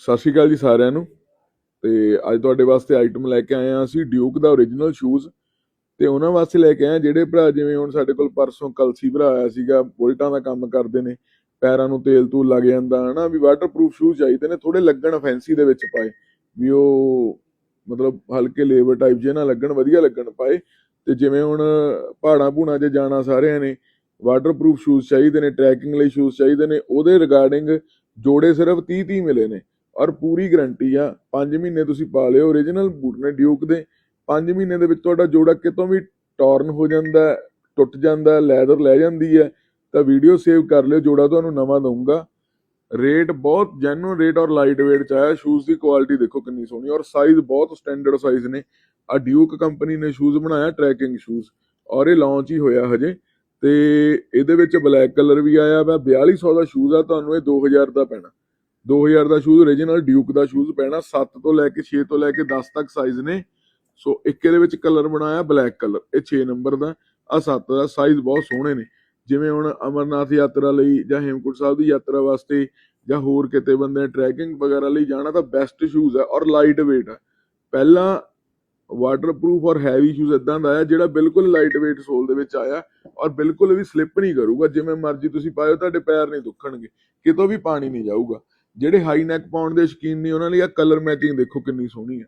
ਸਤਿ ਸ਼੍ਰੀ ਅਕਾਲ ਜੀ ਸਾਰਿਆਂ ਨੂੰ। ਤੇ ਅੱਜ ਤੁਹਾਡੇ ਵਾਸਤੇ ਆਈਟਮ ਲੈ ਕੇ ਆਏ ਆ ਅਸੀਂ ਡਿਊਕ ਦਾ origignal ਸ਼ੂਜ਼ ਤੇ ਉਹਨਾਂ ਵਾਸਤੇ ਲੈ ਕੇ ਆਏ ਜਿਹੜੇ ਭਰਾ ਜਿਵੇਂ ਹੁਣ ਸਾਡੇ ਕੋਲ ਪਰਸੋਂ ਕਲਸੀ ਭਰਾ ਆਇਆ ਸੀਗਾ, ਬੁਲਟਾਂ ਦਾ ਕੰਮ ਕਰਦੇ ਨੇ, ਪੈਰਾਂ ਨੂੰ ਤੇਲ ਤੂਲ ਲੱਗ ਜਾਂਦਾ, ਹਨਾ ਵੀ ਵਾਟਰਪ੍ਰੂਫ ਸ਼ੂਜ਼ ਚਾਹੀਦੇ ਨੇ ਥੋੜੇ ਲੱਗਣ ਫੈਂਸੀ ਦੇ ਵਿੱਚ ਪਾਏ, ਵੀ ਉਹ ਮਤਲਬ ਹਲਕੇ ਲੇਬਰ ਟਾਈਪ ਜੇ ਨਾ ਲੱਗਣ, ਵਧੀਆ ਲੱਗਣ ਪਾਏ। ਤੇ ਜਿਵੇਂ ਹੁਣ ਪਹਾੜਾਂ ਭੂਣਾ 'ਚ ਜਾਣਾ ਸਾਰਿਆਂ ਨੇ ਵਾਟਰਪ੍ਰੂਫ ਸ਼ੂਜ਼ ਚਾਹੀਦੇ ਨੇ ਟਰੈਕਿੰਗ ਲਈ ਸ਼ੂਜ਼ ਚਾਹੀਦੇ ਨੇ, ਉਹਦੇ ਰਿਗਾਰਡਿੰਗ ਜੋੜੇ ਸਿਰਫ 30 30 ਮਿਲੇ ਨੇ। ਔਰ ਪੂਰੀ ਗਰੰਟੀ ਆ 5 ਮਹੀਨੇ ਤੁਸੀਂ ਪਾ ਲਿਓ origignal ਬੂਟ ਨੇ ਡਿਊਕ ਦੇ 5 ਮਹੀਨੇ ਦੇ ਵਿੱਚ ਤੁਹਾਡਾ ਜੋੜਾ ਕਿਤੋਂ ਵੀ ਟੌਰਨ ਹੋ ਜਾਂਦਾ ਟੁੱਟ ਜਾਂਦਾ ਲੈਦਰ ਲੈ ਜਾਂਦੀ ਹੈ, ਤਾਂ ਵੀਡੀਓ ਸੇਵ ਕਰ ਲਿਓ, ਜੋੜਾ ਤੁਹਾਨੂੰ ਨਵਾਂ ਦਊਂਗਾ। ਰੇਟ ਬਹੁਤ ਜੈਨੂਨ ਰੇਟ ਔਰ ਲਾਈਟ weight ਚ ਆਇਆ ਸ਼ੂਜ਼ ਦੀ ਕੁਆਲਿਟੀ ਦੇਖੋ ਕਿੰਨੀ ਸੋਹਣੀ, ਔਰ ਸਾਈਜ਼ ਬਹੁਤ ਸਟੈਂਡਰਡ ਸਾਈਜ਼ ਨੇ। ਆ ਡਿਊਕ ਕੰਪਨੀ ਨੇ ਸ਼ੂਜ਼ ਬਣਾਇਆ ਟਰੈਕਿੰਗ ਸ਼ੂਜ਼ ਔਰ ਇਹ ਲਾਂਚ ਹੀ ਹੋਇਆ ਹਜੇ। ਤੇ ਇਹਦੇ ਵਿੱਚ ਬਲੈਕ ਕਲਰ ਵੀ ਆਇਆ ਵਾ 4200 ਦਾ ਸ਼ੂਜ਼ ਆ, ਤੁਹਾਨੂੰ ਇਹ 2000 ਦਾ ਪੈਣਾ। 2000 ਦਾ ਸ਼ੂਜ਼ origignal ਡਿਊਕ ਦਾ ਸ਼ੂਜ਼ ਪੈਣਾ 7 ਤੋਂ ਲੈ ਕੇ 6 ਤੋਂ ਲੈ ਕੇ 10 ਤੱਕ ਸਾਈਜ਼ ਨੇ। ਸੋ ਇੱਕ ਇਹਦੇ ਵਿੱਚ ਕਲਰ ਬਣਾਇਆ ਬਲੈਕ ਕਲਰ ਇਹ 6 ਨੰਬਰ ਦਾ। ਆ 7 ਦਾ ਸਾਈਜ਼ ਬਹੁਤ ਸੋਹਣੇ ਨੇ। ਜਿਵੇਂ ਹੁਣ ਅਮਰਨਾਥ ਯਾਤਰਾ ਲਈ ਜਾਂ ਹੇਮਕੁੰਟ ਸਾਹਿਬ ਦੀ ਯਾਤਰਾ ਵਾਸਤੇ ਜਾਂ ਹੋਰ ਕਿਤੇ ਬੰਦੇ ਟਰੈਕਿੰਗ ਵਗੈਰਾ ਲਈ ਜਾਣਾ ਤਾਂ ਬੈਸਟ ਸ਼ੂਜ਼ ਹੈ ਔਰ ਲਾਈਟ weight ਹੈ ਪਹਿਲਾਂ ਵਾਟਰਪ੍ਰੂਫ ਔਰ ਹੈਵੀ ਸ਼ੂਜ਼ ਇਦਾਂ ਦਾ ਆਇਆ ਜਿਹੜਾ ਬਿਲਕੁਲ ਲਾਈਟ weight ਸੋਲ ਦੇ ਵਿੱਚ ਆਇਆ ਔਰ ਬਿਲਕੁਲ ਵੀ ਸਲਿੱਪ ਨਹੀਂ ਕਰੂਗਾ। ਜਿਵੇਂ ਮਰਜ਼ੀ ਤੁਸੀਂ ਪਾਇਓ, ਤੁਹਾਡੇ ਪੈਰ ਨਹੀਂ ਦੁਖਣਗੇ। ਕਿਤੋਂ ਵੀ ਪਾਣੀ ਨਹੀਂ ਜਾਊਗਾ। ਜਿਹੜੇ ਹਾਈ ਨੈਕ ਪਾਉਣ ਦੇ ਸ਼ੌਕੀਨ ਨਹੀਂ ਉਹਨਾਂ ਲਈ ਆ ਕਲਰ ਮੈਚਿੰਗ ਦੇਖੋ ਕਿੰਨੀ ਸੋਹਣੀ ਹੈ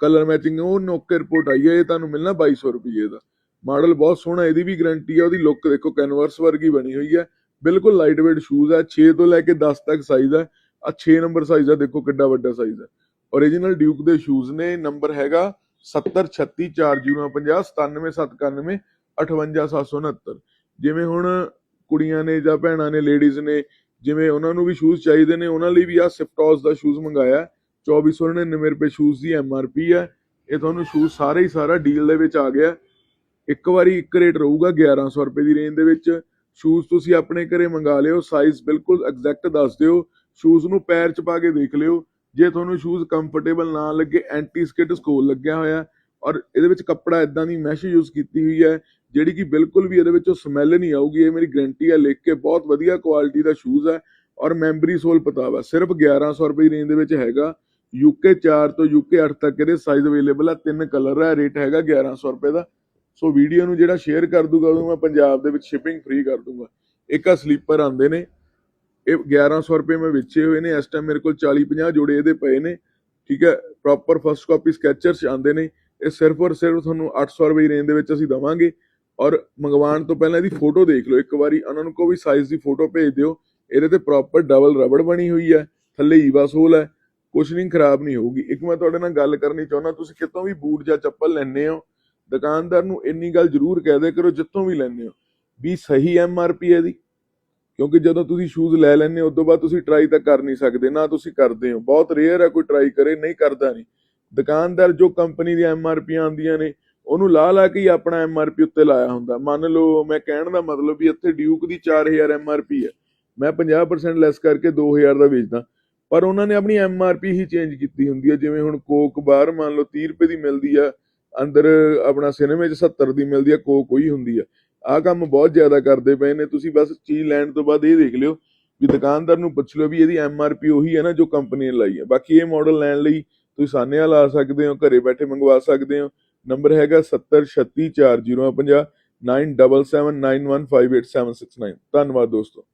ਕਲਰ ਮੈਚਿੰਗ ਉਹ ਨੋਕੇ ਰਿਪੋਰਟ ਆਈ ਹੈ ਇਹ ਤੁਹਾਨੂੰ ਮਿਲਣਾ 2200 ਰੁਪਏ ਦਾ। ਮਾਡਲ ਬਹੁਤ ਸੋਹਣਾ, ਇਹਦੀ ਵੀ ਗਾਰੰਟੀ ਹੈ ਉਹਦੀ ਲੁੱਕ ਦੇਖੋ ਕੈਨਵਸ ਵਰਗੀ ਬਣੀ ਹੋਈ ਹੈ ਬਿਲਕੁਲ ਲਾਈਟ weight ਸ਼ੂਜ਼ ਹੈ 6 ਤੋਂ ਲੈ ਕੇ 10 ਤੱਕ ਸਾਈਜ਼ ਹੈ ਆ 6 ਨੰਬਰ ਸਾਈਜ਼ ਹੈ ਦੇਖੋ ਕਿੱਡਾ ਵੱਡਾ ਸਾਈਜ਼ ਹੈ origignal ਡਿਊਕ ਦੇ ਸ਼ੂਜ਼ ਨੇ ਨੰਬਰ ਹੈਗਾ 70364050 97791 ਜਿਵੇਂ ਹੁਣ ਕੁੜੀਆਂ ਨੇ ਜਾਂ ਭੈਣਾਂ ਨੇ ਲੇਡੀਜ਼ ਨੇ ਜਿਵੇਂ ਉਹਨਾਂ ਨੂੰ ਵੀ ਸ਼ੂਜ਼ ਚਾਹੀਦੇ ਨੇ, ਉਹਨਾਂ ਲਈ ਵੀ ਆ ਸਿਪਟੋਸ ਦਾ ਸ਼ੂਜ਼ ਮੰਗਾਇਆ 2499 ਰੁਪਏ ਸ਼ੂਜ਼ ਦੀ ਐਮਆਰਪੀ ਹੈ। ਇਹ ਤੁਹਾਨੂੰ ਸ਼ੂਜ਼ ਸਾਰੇ ਹੀ ਸਾਰਾ ਡੀਲ ਦੇ ਵਿੱਚ ਆ ਗਿਆ ਇੱਕ ਵਾਰੀ ਇੱਕ ਰੇਟ ਰਹੂਗਾ 1100 ਰੁਪਏ ਦੀ ਰੇਂਜ ਦੇ ਵਿੱਚ। ਸ਼ੂਜ਼ ਤੁਸੀਂ ਆਪਣੇ ਘਰੇ ਮੰਗਾ ਲਿਓ ਸਾਈਜ਼ ਬਿਲਕੁਲ ਐਗਜ਼ੈਕਟ ਦੱਸ ਦਿਓ। ਸ਼ੂਜ਼ ਨੂੰ ਪੈਰ 'ਚ ਪਾ ਕੇ ਦੇਖ ਲਿਓ। ਜੇ ਤੁਹਾਨੂੰ ਸ਼ੂਜ਼ ਕੰਫਰਟੇਬਲ ਨਾ ਲੱਗੇ ਐਂਟੀ ਸਕਿਟ ਸਕੋਲ ਲੱਗਿਆ ਹੋਇਆ ਔਰ ਇਹਦੇ ਵਿੱਚ ਕੱਪੜਾ ਇਦਾਂ ਦੀ ਮੈਸ਼ ਯੂਜ਼ ਕੀਤੀ ਹੋਈ ਹੈ, ਜਿਹੜੀ ਕਿ ਬਿਲਕੁਲ ਵੀ ਇਹਦੇ ਵਿੱਚੋਂ ਸਮੈਲ ਨਹੀਂ ਆਊਗੀ। ਇਹ ਮੇਰੀ ਗਰੰਟੀ ਹੈ, ਲਿਖ ਕੇ ਬਹੁਤ ਵਧੀਆ ਕੁਆਲਿਟੀ ਦਾ ਸ਼ੂਜ਼ ਹੈ ਔਰ ਮੈਮਰੀ ਸੋਲ ਪਤਾ ਵਾ। ਸਿਰਫ 1100 ਰੁਪਏ ਦੀ ਰੇਂਜ ਦੇ ਵਿੱਚ ਹੈਗਾ। ਯੂਕੇ 4 ਤੋਂ ਯੂਕੇ 8 ਤੱਕ ਇਹਦੇ ਸਾਈਜ਼ ਅਵੇਲੇਬਲ ਆ। ਤਿੰਨ ਕਲਰ ਹੈ ਰੇਟ ਹੈਗਾ 1100 ਰੁਪਏ ਦਾ। ਸੋ ਵੀਡੀਓ ਨੂੰ ਜਿਹੜਾ ਸ਼ੇਅਰ ਕਰ ਦੂਗਾ, ਉਹਨੂੰ ਮੈਂ ਪੰਜਾਬ ਦੇ ਵਿੱਚ ਸ਼ਿਪਿੰਗ ਫ੍ਰੀ ਕਰ ਦੂੰਗਾ। ਇੱਕ ਆ ਸਲੀਪਰ ਆਉਂਦੇ ਨੇ। ਇਹ 1100 ਰੁਪਏ ਮੈਂ ਵੇਚੇ ਹੋਏ ਨੇ। ਇਸ ਟਾਈਮ ਮੇਰੇ ਕੋਲ 40 50 ਜੋੜੇ ਇਹਦੇ ਪਏ ਨੇ। ਠੀਕ ਹੈ ਪ੍ਰੋਪਰ ਫਸਟ ਕਾਪੀ ਸਕੈਚਰਸ ਆਉਂਦੇ ਨੇ। ਇਹ ਸਿਰਫ ਔਰ ਸਿਰਫ ਤੁਹਾਨੂੰ 800 ਰੁਪਏ ਰੇਂਜ ਦੇ ਵਿੱਚ ਅਸੀਂ ਦਵਾਂਗੇ ਔਰ ਮੰਗਵਾਉਣ ਤੋਂ ਪਹਿਲਾਂ ਇਹਦੀ ਫੋਟੋ ਦੇਖ ਲਓ। ਇੱਕ ਵਾਰੀ ਉਹਨਾਂ ਨੂੰ ਕੋਈ ਵੀ ਸਾਈਜ਼ ਦੀ ਫੋਟੋ ਭੇਜ ਦਿਓ। ਇਹਦੇ ਤੇ ਪ੍ਰੋਪਰ ਡਬਲ ਰਬੜ ਬਣੀ ਹੋਈ ਹੈ, ਥੱਲੇ ਈਵਾ ਸੋਲ ਹੈ, ਕੁਛ ਨਹੀਂ, ਖਰਾਬ ਨਹੀਂ ਹੋਊਗੀ। ਇੱਕ ਮੈਂ ਤੁਹਾਡੇ ਨਾਲ ਗੱਲ ਕਰਨੀ ਚਾਹੁੰਦਾ, ਤੁਸੀਂ ਕਿਤੋਂ ਵੀ ਬੂਟ ਜਾਂ ਚੱਪਲ ਲੈਣੇ ਹੋ, ਦੁਕਾਨਦਾਰ ਨੂੰ ਇੰਨੀ ਗੱਲ ਜ਼ਰੂਰ ਕਹਿ ਦੇ ਕਰੋ ਜਿੱਥੋਂ ਵੀ ਲੈਣੇ ਹੋ ਵੀ ਸਹੀ ਐਮ ਐਮਆਰਪੀ ਹੈ ਦੀ ਕਿਉਂਕਿ ਜਦੋਂ ਤੁਸੀਂ ਸ਼ੂਜ਼ ਲੈ ਲੈਂਦੇ ਹੋ, ਉਦੋਂ ਬਾਅਦ ਤੁਸੀਂ ਟਰਾਈ ਤਾਂ ਕਰ ਨਹੀਂ ਸਕਦੇ, ਨਾ ਤੁਸੀਂ ਕਰਦੇ ਹੋ। ਬਹੁਤ ਰੇਅਰ ਹੈ, ਕੋਈ ਟਰਾਈ ਕਰੇ, ਨਹੀਂ ਕਰਦਾ ਨਹੀਂ। ਦੁਕਾਨਦਾਰ ਜੋ ਕੰਪਨੀ ਦੀ ਐਮਆਰਪੀ ਆਉਂਦੀਆਂ ਨੇ, ਉਹਨੂੰ ਲਾ ਲਾ ਕੇ ਹੀ ਆਪਣਾ ਐਮਆਰਪੀ ਉੱਤੇ ਲਾਇਆ ਹੁੰਦਾ। ਮੰਨ ਲਓ, ਮੈਂ ਕਹਿਣ ਦਾ ਮਤਲਬ ਵੀ ਇੱਥੇ ਡਿਊਕ ਦੀ 4000 ਐਮਆਰਪੀ ਹੈ। ਮੈਂ 50% ਲੈਸ ਕਰਕੇ 2000 ਦਾ ਵੇਚਦਾ। ਪਰ ਉਹਨਾਂ ਨੇ ਆਪਣੀ ਐਮਆਰਪੀ ਹੀ ਚੇਂਜ ਕੀਤੀ ਹੁੰਦੀ ਹੈ। ਜਿਵੇਂ ਹੁਣ ਕੋਕ ਬਾਹਰ ਮੰਨ ਲਓ 30 ਰੁਪਏ ਦੀ ਮਿਲਦੀ ਆ, ਅੰਦਰ ਆਪਣਾ ਸਿਨੇਮੇ 'ਚ 70 ਦੀ ਮਿਲਦੀ ਆ ਕੋਕ ਉਹੀ ਹੁੰਦੀ ਆ। ਆਹ ਕੰਮ ਬਹੁਤ ਜ਼ਿਆਦਾ ਕਰਦੇ ਪਏ ਨੇ। ਤੁਸੀਂ ਬਸ ਚੀਜ਼ ਲੈਣ ਤੋਂ ਬਾਅਦ ਇਹ ਦੇਖ ਲਿਓ ਵੀ ਦੁਕਾਨਦਾਰ ਨੂੰ ਪੁੱਛ ਲਿਓ ਵੀ ਇਹਦੀ ਐਮਆਰਪੀ ਉਹੀ ਹੈ ਨਾ ਜੋ ਕੰਪਨੀ ਨੇ ਲਾਈ ਹੈ। ਬਾਕੀ ਇਹ ਮਾਡਲ ਲੈਣ ਲਈ ਤੁਸੀਂ ਸਾਨੇ ਸਾਨੇਹਾ ਲਾ ਸਕਦੇ ਹੋ ਘਰੇ ਬੈਠੇ ਮੰਗਵਾ ਸਕਦੇ ਹੋ ਨੰਬਰ ਹੈਗਾ 70364050 9779158769 ਧੰਨਵਾਦ ਦੋਸਤੋ